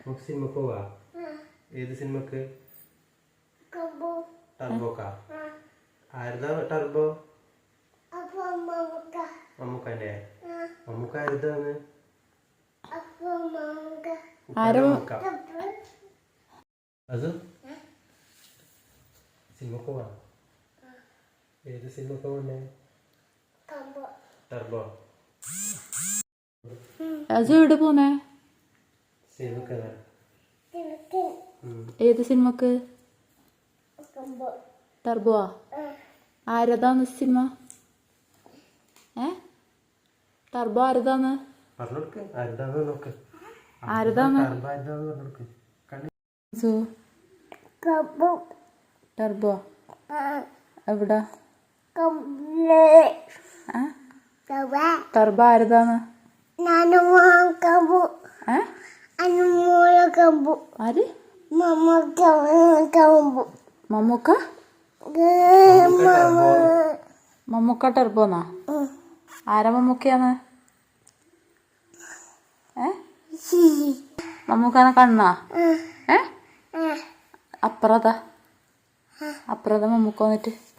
നമുക്ക് സിനിമക്ക് പോവാ ഏത് സിനിമക്ക് ടർബോക്കാ ആരുതാ ടർബോ മമ്മൂക്കന്റെ? മമ്മൂക്ക ആരുതാണ് അത്? സിനിമക്ക് പോവാ. ഏത് സിനിമക്ക് പോണ്ടേ ടർബോ അത് എവിടെ പോന്നേ? ഏത് സിനിമക്ക്? ടർബോവാ ആരതാന്ന് സിനിമ? ഏ? ടർബോ ആരതാന്ന് ടർബോ ടർബോ എവിടാ? ടർബോ ആരതാന്ന് ഏ ആര്? മമ്മൂക്ക? മമ്മൂക്ക ടെർബോന്നാ ആരാ മമ്മൂക്കയാണ്? ഏ? മമ്മൂക്കാനെ കണ്ണാ? ഏ? അപ്പുറതാ അപ്പുറതാ മമ്മൂക്ക വന്നിട്ട്.